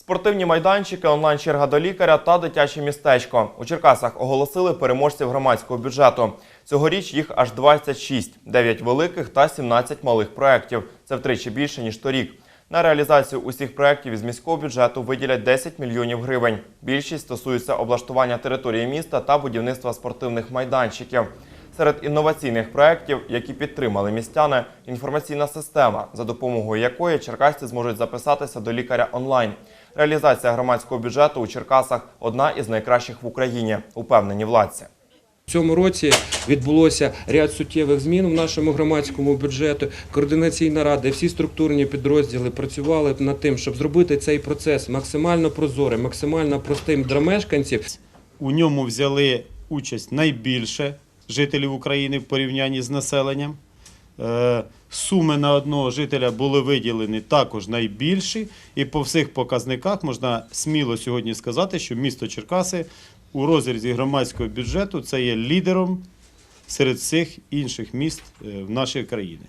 Спортивні майданчики, онлайн-черга до лікаря та дитяче містечко. У Черкасах оголосили переможців громадського бюджету. Цьогоріч їх аж 26, 9 великих та 17 малих проєктів. Це втричі більше, ніж торік. На реалізацію усіх проєктів із міського бюджету виділять 10 мільйонів гривень. Більшість стосується облаштування території міста та будівництва спортивних майданчиків. Серед інноваційних проєктів, які підтримали містяни, інформаційна система, за допомогою якої черкасці зможуть записатися до лікаря онлайн. Реалізація громадського бюджету у Черкасах одна із найкращих в Україні, упевнені владці. В цьому році відбулося ряд суттєвих змін в нашому громадському бюджету. Координаційна рада, і всі структурні підрозділи працювали над тим, щоб зробити цей процес максимально прозорим, максимально простим для мешканців. У ньому взяли участь найбільше жителів України в порівнянні з населенням. Суми на одного жителя були виділені також найбільші, і по всіх показниках можна сміло сьогодні сказати, що місто Черкаси у розрізі громадського бюджету це є лідером серед всіх інших міст е, в нашій країні.